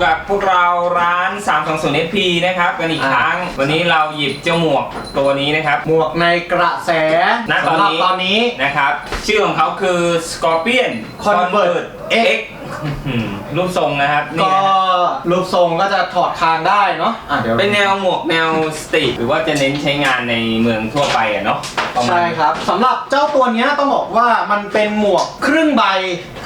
อยู่กับพวกเราร้าน 320 SP นะครับกันอีกครั้ง วันนี้เราหยิบเจ้าหมวกตัวนี้นะครับ หมวกในกระแสณตอนนี้ สำหรับตอนนี้ นะครับ ชื่อของเขาคือ Scorpion Convert X อืมรูปทรงนะครับนี่ก็นะฮะรูปทรงก็จะถอดคางได้เนาะอะเดี๋ยวเป็นแนวหมวกแนวสตรีทหรือว่าจะเน้นใช้งานในเมืองทั่วไปอะเนาะประมาณใช่ครับสำหรับเจ้าตัวเนี้ยต้องบอกว่ามันเป็นหมวกครึ่งใบ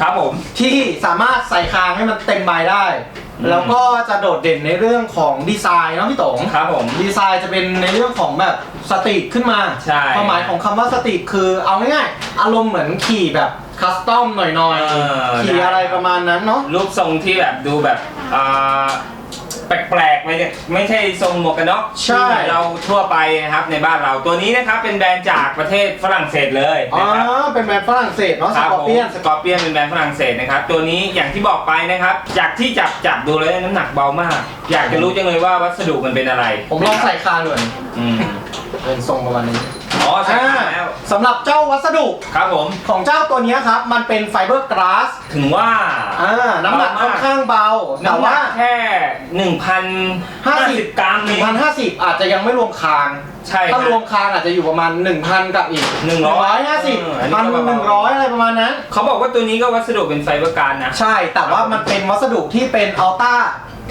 ครับผม ที่สามารถใส่คางให้มันเต็มใบได้อืม แล้วก็จะโดดเด่นในเรื่องของดีไซน์เนาะพี่ต๋งครับผม ดีไซน์จะเป็นในเรื่องของแบบสตรีทขึ้นมาใช่ ความหมายของคำว่าสตรีทคือเอาง่ายๆอารมณ์เหมือนขี่แบบคัสตอมหน่อยเออๆขี่อะไรประมาณนั้นเนาะ รูปทรงที่แบบดูแบบอ่า แปลกๆไม่ใช่ไม่ใช่ทรงหมวกกันน็อกใช่ที่เหมือนเราทั่วไปนะครับในบ้านเราตัวนี้นะครับเป็นแบรนด์จากประเทศฝรั่งเศสเลยอ๋อนะครับเป็นแบรนด์ฝรั่งเศสเนาะคสรับกอผร์มเปียนสกอร์เปียนเป็นแบรนด์ฝรั่งเศสนะครับตัวนี้อย่างที่บอกไปนะครับจากที่จับจับดูแล้วน้ำหนักเบามาก อยากจะรู้จังเลยว่าวัสดุมันเป็นอะไรผมลองใส่คางดูหน่อยอืมเป็นทรงประมาณนี้ อ๋อใส่อ่าขาแล้ว สำหรับเจ้าวัสดุครับผม ของเจ้าตัวเนี้ยครับ มันเป็นไฟเบอร์กลาสถึงว่า อ่าน้ำหนักเบามากค่อนข้างเบาแต่น้ำหนัว่ากแค่1,050 กรัมเอง 1,050 อาจจะยังไม่รวมคาง ใช่ถ้าคบรวมคางอาจจะอยู่ประมาณ 1,000 กับอีกหนึ่งร้อย150เอออันนี้พันก็หนึ่งเบาร้อยอะไรประมาณนั้น เขาบอกว่าตัวนี้ก็วัสดุเป็นไฟเบอร์การนะ ใช่ แต่ว่ามันเป็นวัสดุที่เป็นอัลต้า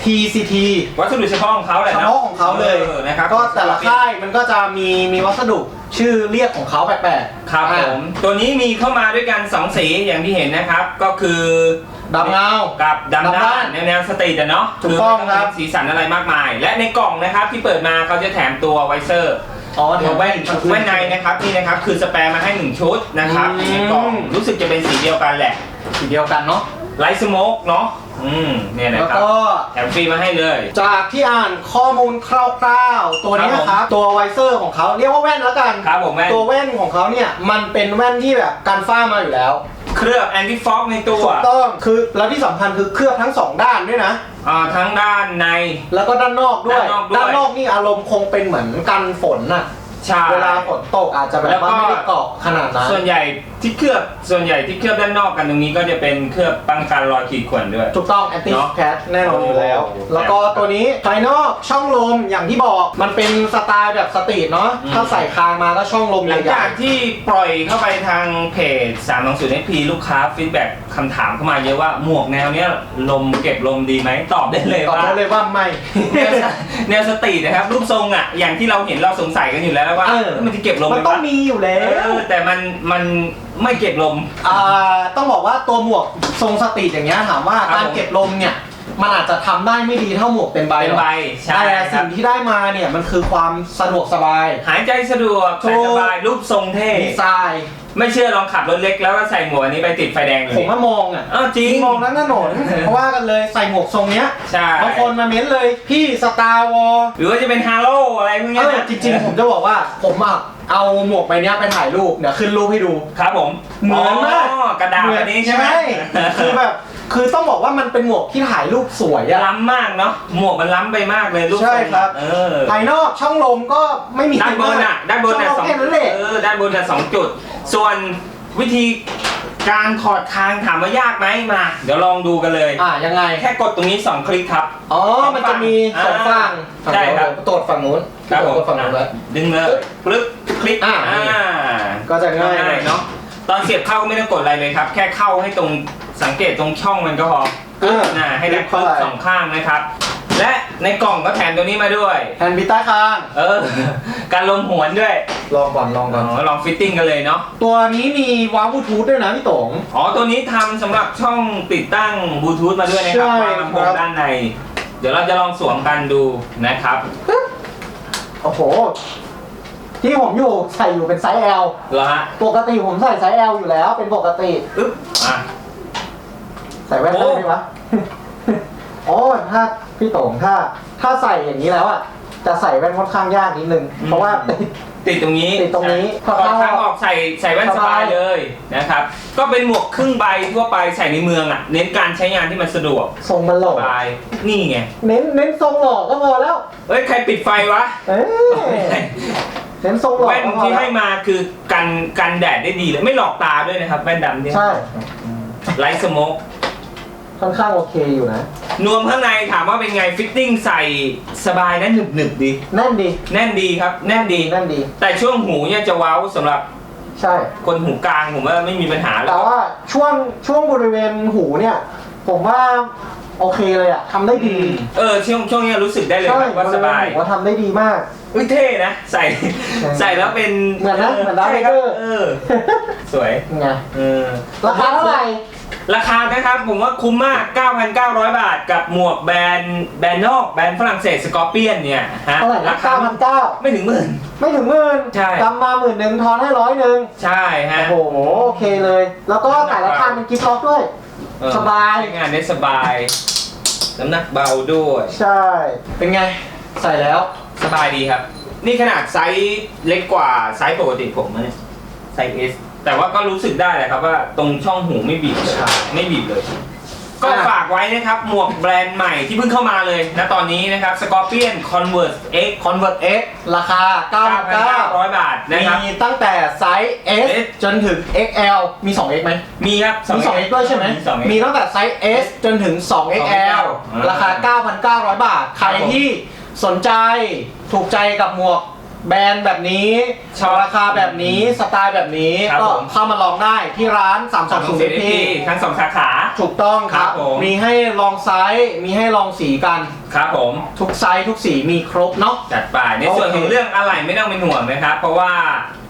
TCT วัสดุเฉพาะของเขาแหละเฉนะพาะของเขาเลย ออนะครับก็แต่ละค่ายมันก็จะมีมีวัสดุ ชื่อเรียกของเขาแปลกๆครับอ่าผมตัวนี้มีเข้ามาด้วยกัน 2 สีอย่างที่เห็นนะครับ ก็คือดำเงา กับดำดำด้าด้านนแนวแนวสตรีทอะเนาะถูกต้องไม่ครับมีสีสันอะไรมากมาย และในกล่องนะครับที่เปิดมาเขาจะแถมตัวไวเซอร์ อ๋อตัวแว่นแว่นในนะครับนี่นะครับคือสแปร์มาให้ 1 ชุดนะครับอืม ในกล่องรู้สึกจะเป็นสีเดียวกันแหละ สีเดียวกันเนาะ ไลท์สโมกเนาะอืมเนี่ยนะแล้วครับก็ แถมฟรีมาให้เลย จากที่อ่านข้อมูลคร่าวๆ ตัวเนี้ยครับผมครับตัวไวเซอร์ของเขาเรียกว่าแว่นแล้วกัน ครับผมแว่นตัวแว่นของเขาเนี่ย มันเป็นแว่นที่แบบกันฝ้ามาอยู่แล้วเคลือบแอนตี้ฟอกในตัวถูกต้องคือแล้วที่สำคัญคือเคลือบทั้งสองด้านด้วยนะ อ่าทั้งด้านใน แล้วก็ด้านนอกด้วย ด้านนอกด้วย ด้านนอกนี่อารมณ์คงเป็นเหมือนกันฝนน่ะ ใช่ เวลาฝนตกอาจจะแบแล้บวก็ ว่าไม่ได้เกาะขนาดนั้น ส่วนใหญ่ ที่เคลือบส่วนใหญ่ที่เคลือบด้านนอกกันตรงนี้ก็จะเป็นเคลือบป้องกันรอยขีดข่วนด้วย ถูกต้องแอนตี้เนอะแคทแน่นอนอยู่แล้ว โอ้แล้วก็ตัวนี้ภายนอกช่องลมอย่างที่บอกมันเป็นสไตล์แบบสตรีทเนาะอืม ถ้าใส่คางมาก็ช่องลมหลังใหญ่จากที่ปล่อยเข้าไปทางเพจ3 2 0 SP ลูกค้าฟีดแบ็กคำถามเข้ามาเยอะว่าหมวกแนวเนี้ยลมเก็บลมดีไหมตอบได้เลยๆตอบว่าได้เลยว่าไม่ แนวสแนวสตรีทนะครับ รูปทรงอะ อย่างที่เราเห็นเราสงสัยกันอยู่แล้วว่าเออ มันจะเก็บลมมันไหมต้องวะมีอยู่แล้เอว อแต่มันมันไม่เก็บลม อ่าต้องบอกว่าตัวหมวกทรงสตรีทอย่างเงี้ยถามว่าครับการเก็บลมเนี่ยมันอาจจะทำได้ไม่ดีเท่าหมวกเต็มใบเป็นหรอกใบใช่แต่ครัสิ่บงที่ได้มาเนี่ยมันคือความสะดวกสบาย หายใจสะดวกถูใส่ก สบายรูปทรงเท่ดีไซน์ไม่เชื่อลองขับรถเล็กแล้วก็ใส่หมวกอันนี้ไปติดไฟแดงเลผมยว่ามองอะอ้าวจริงมองทั้งถนนเพราะว่ากันเลยใส่หมวกทรงเนี้ยใช่บางคนมาเม้นเลยพี่สตาร์วอล หรือว่าจะเป็นฮาโลอะไรพวกเอเนี้ยอนะ จริงๆ ผมจะบอกว่าผมอะ เอาหมวกใบเนี้ยไปถ่ายรูปเดี๋ยวขึ้นรูปให้ดู ครับผมเหมือนมากกระดาษอันนี้ใช่ไหมคือแบบคือต้องบอกว่ามันเป็นหมวกที่ถ่ายรูปสวยอะล้ำมากเนาะหมวกมันล้ำไปมากเลยรูปทงใช่ครับเออภายนอกช่องลมก็ไม่มีด้านบนอะด้านบนช่อะองลสมองแค่นั้นแหละเออด้านบนอะสองจุด ส่วนวิธีการถอดคางถามว่ายากไหมมา เดี๋ยวลองดูกันเลยอะยังไงแค่กดตรงนี้ 2 คลิกครับ อ๋อ มันจะมีสองฝั่งใช่ครับเดี๋ยวตรวจฝั่งนู้น ครับผมตรวจฝั่งนู้นไว้ดึงเลยปึ๊บคลิกอ่าก็จะง่ายหน่อยเนาะตอนเสียบเข้าก็ไม่ต้องกดอะไรเลยครับ แค่เข้าให้ตรงสังเกตตรงช่องมันก็พอเออนะให้ได้เข้าปึ๊บไปสองข้างนะครับ และในกล่องก็แถมตัวนี้มาด้วยแฮนด์บิดใต้คาง เออ การลมหวนด้วยลองก่อนลองก่อนอ๋อลองฟิตติ้งกันเลยเนาะ ตัวนี้มีวาล์วบลูทูธด้วยนะพี่ต๋ง อ๋อ ตัวนี้ทำสำหรับช่องติดตั้งบลูทูธมาด้วยนะครับใช่วางลำโพงครับ ด้านใน เดี๋ยวเราจะลองสวมกันดูนะครับ โอ้โห ที่ผมอยู่ใส่อยู่เป็นไซส์ L เหรอฮะปกติผมใส่ไซส์ L อยู่แล้ว เป็นปกติ อึ๊บอะ ใส่แว่นได้ไหมวะ โอ้ถ้าพี่โตงถ้า ถ้าใส่อย่างนี้แล้วอะ จะใส่แว่นค่อนข้างยากนิดนึง เพราะว่า ติดติดตรงนี้ติดตรงนี้ถอดทางออกใส่ใส่แว่นสสบายบายเลยนะครับ ก็เป็นหมวกครึ่งใบทั่วไปใส่ในเมืองอะ เน้นการใช้งานที่มันสะดวกทรงมันหสล่อบายนี่ไง เน้นเน้นทรงหล่อก็พอแล้วเอ้ยใครปิดไฟวะเอ้ยเน้นทรงหล่อแว่นก็พอที่แล้ให้วมาคือกันกันแดดได้ดีเลยไม่หลอกตาด้วยนะครับ แว่นดำเนี่ยใช่ไลท์สโมกถค่อนข้างโอเคอยู่นะ นวมข้างในถามว่าเป็นไงฟิตติ้งใส่สบายนะหนึบหนึบๆดี แน่นดีแน่นดีครับ แน่นดี แน่นดี แต่ช่วงหูเนี่ยจะเว้าสำหรับใช่ คนหูกลางผมว่าไม่มีปัญหาเลยแต่ว่าช่วงช่วงบริเวณหูเนี่ย ผมว่าโอเคเลยอะทำได้ดีเออช่วงช่วงเนี้ยรู้สึกได้เลยใช่ครับว่าสบายผมว่าทำได้ดีมาก อุ้ยเท่นะ ใส่ใช่ใส่แล้วเป็นเหมือนนะเหมือนดาร์ธใช่ครับเวเดอร์เออ สวย ไงเออราคาเท่าไหร่ ราคานะครับผมว่าคุ้มมาก 9,900 บาท กับหมวกแบรนด์แบรนด์นอกแบรนด์ฝรั่งเศสสกอร์เปียนเนี่ยฮะเท่าไหร่นะราคาเก้าพันเก้าไม่ถึงหมื่น ไม่ถึงหมื่นใช่กำมาหมื่นหนึ่งทอนให้ร้อยหนึ่งใช่ฮะโอ้โหโอเคเลย แล้วก็แต่ละทางเป็นกิฟต์ล็อกด้วย เออสบาย ใช้งานได้สบายน้ำหนักเบาด้วย ใช่ เป็นไง ใส่แล้ว สบายดีครับ นี่ขนาดไซส์เล็กกว่าไซส์ปกติผมนะเนี่ยไซส์ S แต่ว่าก็รู้สึกได้เลยครับว่าตรงช่องหูไม่บีบเลยใช่ไม่บีบเลย ก็ฝากไว้นะครับ หมวกแบรนด์ใหม่ที่เพิ่งเข้ามาเลยนะตอนนี้นะครับ Scorpion Converse X Convert X ราคา 9,900 9,900บาทนะครับ มีตั้งแต่ไซส์ S S จนถึง XL มี 2X ไหม มีครับ มี 2X ด้วยใช่ไหม มี 2X มีตั้งแต่ไซส์ S จนถึง 2XL อ่าราคา 9,900 บาท ใครครับผมที่สนใจถูกใจกับหมวก แบรนด์แบบนี้ชอบราคาแบบนี้สไตล์แบบนี้ครับก็ผม เข้ามาลองได้ที่ร้านสามสอง320สี่ p ทั้งสองสาขา ถูกต้องครัครับบผม มีให้ลองไซส์มีให้ลองสีกัน ครับผม ทุกไซส์ทุกสีมีครบเนาะ จัดไปในส่วนของโอเคเรื่องอะไรไม่ต้องเป็นห่วงนะครับ เพราะว่า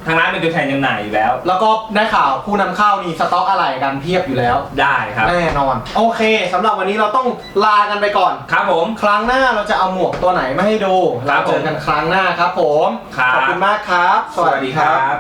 ทางร้านเป็นตัวแทนจำหน่ายอยู่แล้ว แล้วก็ได้ข่าวผู้นำเข้านี่สต็อกอะไรกันเพียบอยู่แล้ว ได้ครับ แน่นอน โอเคสำหรับวันนี้เราต้องลากันไปก่อน ครับผม ครั้งหน้าเราจะเอาหมวกตัวไหนมาให้ดูครัเราบผมเจอกันครั้งหน้าครับผม ครับ ขอบคุณมากครับ สวัสดีครับ